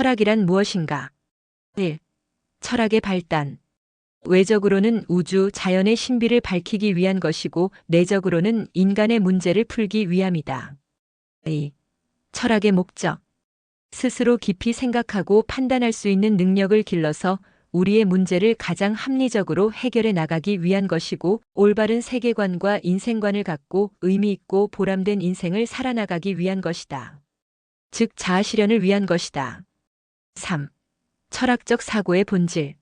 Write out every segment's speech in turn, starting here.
철학이란 무엇인가? 1. 철학의 발단. 외적으로는 우주, 자연의 신비를 밝히기 위한 것이고, 내적으로는 인간의 문제를 풀기 위함이다. 2. 철학의 목적. 스스로 깊이 생각하고 판단할 수 있는 능력을 길러서 우리의 문제를 가장 합리적으로 해결해 나가기 위한 것이고, 올바른 세계관과 인생관을 갖고 의미 있고 보람된 인생을 살아나가기 위한 것이다. 즉, 자아실현을 위한 것이다. 3. 철학적 사고의 본질.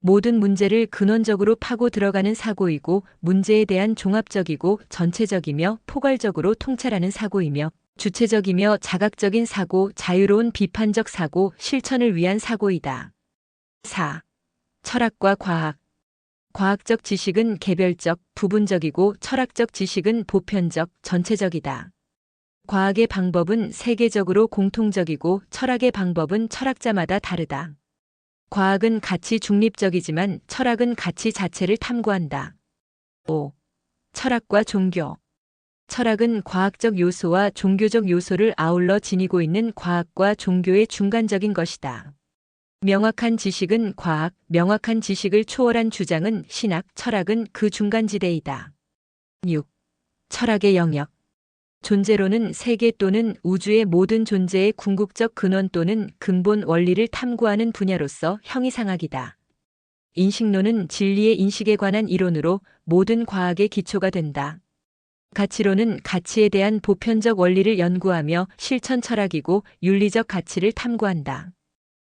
모든 문제를 근원적으로 파고 들어가는 사고이고 문제에 대한 종합적이고 전체적이며 포괄적으로 통찰하는 사고이며 주체적이며 자각적인 사고, 자유로운 비판적 사고, 실천을 위한 사고이다. 4. 철학과 과학. 과학적 지식은 개별적, 부분적이고 철학적 지식은 보편적, 전체적이다. 과학의 방법은 세계적으로 공통적이고 철학의 방법은 철학자마다 다르다. 과학은 가치 중립적이지만 철학은 가치 자체를 탐구한다. 5. 철학과 종교. 철학은 과학적 요소와 종교적 요소를 아울러 지니고 있는 과학과 종교의 중간적인 것이다. 명확한 지식은 과학, 명확한 지식을 초월한 주장은 신학, 철학은 그 중간지대이다. 6. 철학의 영역. 존재론은 세계 또는 우주의 모든 존재의 궁극적 근원 또는 근본 원리를 탐구하는 분야로서 형이상학이다. 인식론은 진리의 인식에 관한 이론으로 모든 과학의 기초가 된다. 가치론은 가치에 대한 보편적 원리를 연구하며 실천 철학이고 윤리적 가치를 탐구한다.